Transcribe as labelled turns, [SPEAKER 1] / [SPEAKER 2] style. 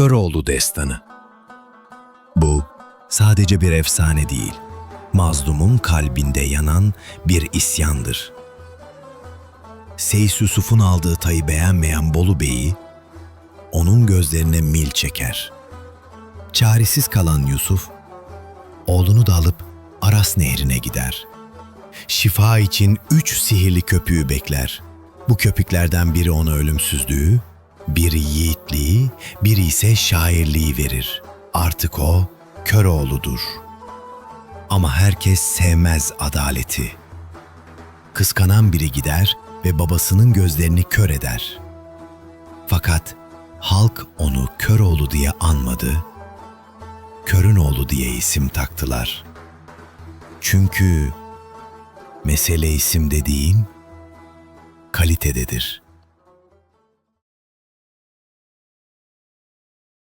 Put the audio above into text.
[SPEAKER 1] Köroğlu Destanı Bu sadece bir efsane değil, mazlumun kalbinde yanan bir isyandır. Seyis Yusuf'un aldığı tayı beğenmeyen Bolu Bey'i, onun gözlerine mil çeker. Çaresiz kalan Yusuf, oğlunu da alıp Aras Nehri'ne gider. Şifa için üç sihirli köpüğü bekler. Bu köpüklerden biri ona ölümsüzlüğü, biri yiğitliği, biri ise şairliği verir. Artık o Köroğlu'dur. Ama herkes sevmez adaleti. Kıskanan biri gider ve babasının gözlerini kör eder. Fakat halk onu Köroğlu diye anmadı, Körün oğlu diye isim taktılar. Çünkü mesele isim dediğin kalitededir.''